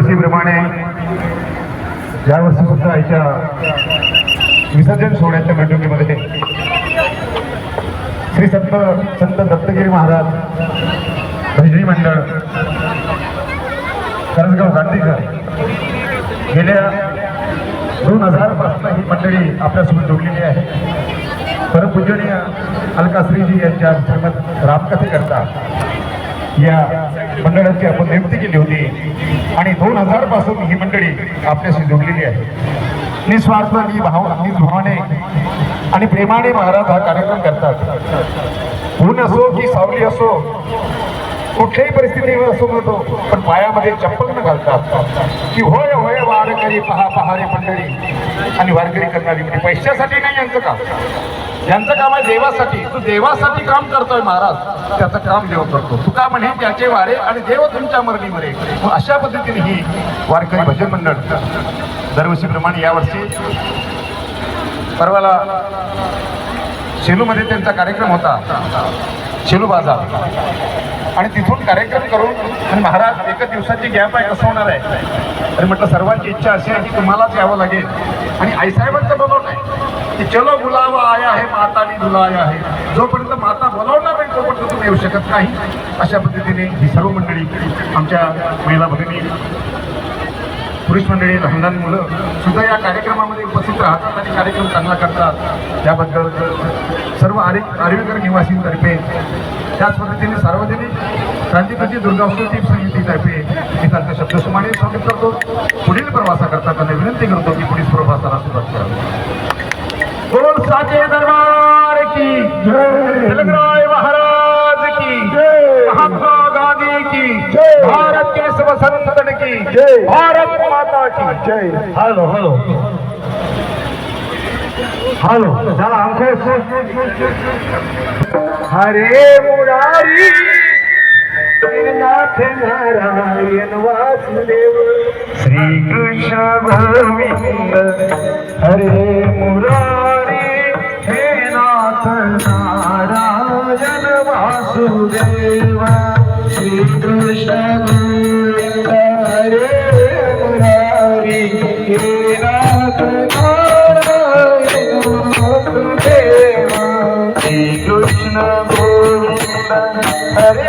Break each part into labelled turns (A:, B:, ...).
A: दरवर्षीप्रमाणे यावर्षी सुद्धा याच्या विसर्जन सोहळ्याच्या मिरवणुकीमध्ये श्री संत संत दत्तगिरी महाराज भजनी मंडळ करंजगाव गांधीकर गेल्या दोन हजारपासून ही मंडळी आपल्यासोबत जोडलेली आहे. परमपूजनीय अलकाश्रीजी यांच्या श्रीमद रामकथे करता या मंडळाची आपण नियुक्ती केली होती. आणि दोन हजारपासून ही मंडळी आपल्याशी जोडलेली आहे. निस्वार्थ निभाव निभावाने आणि प्रेमाने महाराज हा कार्यक्रम करतात. ऊन असो की सावली असो कुठल्याही परिस्थितीवर असो म्हणतो. पण पायामध्ये चप्पल न घालतात. की होय होय वारकरी पहा पहारे मंडळी. आणि वारकरी करणारी म्हणजे पैशासाठी नाही यांचं काम. यांचं काम आहे देवासाठी. तू देवासाठी काम करतोय महाराज. त्याचं काम देव करतो. तुका म्हणे त्याचे वारे आणि देव तुमच्या मरणी मरे अशा पद्धतीने ही वारकरी भजन मंडळ दरवर्षीप्रमाणे यावर्षी परवाला शेलूमध्ये त्यांचा कार्यक्रम होता. शेलू बाजार. आणि तिथून कार्यक्रम करून आणि महाराज एकच दिवसाची गॅप आहे कसं होणार आहे? तर म्हटलं सर्वांची इच्छा अशी आहे की तुम्हालाच यावं लागेल. आणि आईसाहेबांचं बोलवणं आहे की चलो बुलावा आया आहे माता आणि बुलाया आहे. जोपर्यंत माता बोलावणार नाही तोपर्यंत तुम्ही येऊ शकत नाही. अशा पद्धतीने ही सर्व मंडळी आमच्या महिला भगिनी पुरुष मंडळी लहान लहान मुलं सुद्धा या कार्यक्रमामध्ये उपस्थित राहतात आणि कार्यक्रम चांगला करतात. त्याबद्दल सर्व आरे आर्वीकर निवासींतर्फे त्याच पद्धतीने सार्वजनिक क्रांतिकारी दुर्गावस्तुती समितीतर्फे मी त्यांचा शब्दसुमाने स्वागत करतो. पुढील प्रवासाकरता त्यांना विनंती करतो की पुढील प्रवासाला सुरुवात बोल साचे दरबार की तिलकराय महाराज की महात्मा गांधी की भारत के सब संतन की भारत माता की. जय.
B: Hello hello. हॅलो चला आमचे हरे मुरारी नाथ नारायण वासुदेव श्री कृष्ण गोविंद हरे मुरारी हे नाथ नारायण वासुदेव श्री कृष्ण हरे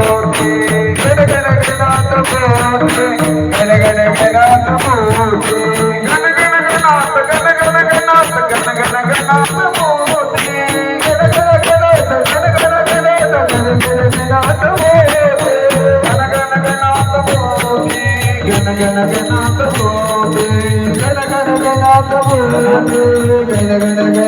B: మూర్తి వెనగన వినాథ మూర్తి వెనగన వినాథ మూర్తి గనగన వినాథ గనగన వినాథ గనగన వినాథ మూర్తి గనగన వినాథ గనగన వినాథ గనగన వినాథ మూర్తి గనగన వినాథ మూర్తి గనగన వినాథ మూర్తి గనగన వినాథ మూర్తి గనగన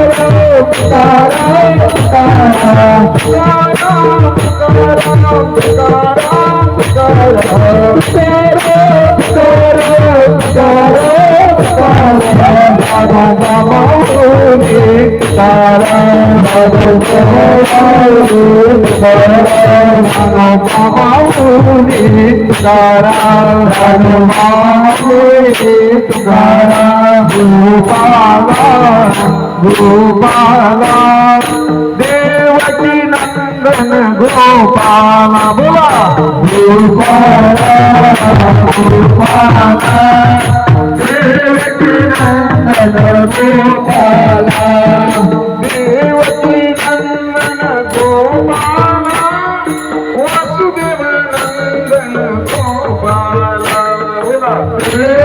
B: गोपाला देवकी नंदन गोपाला बोला गोपाला गोपाला 네.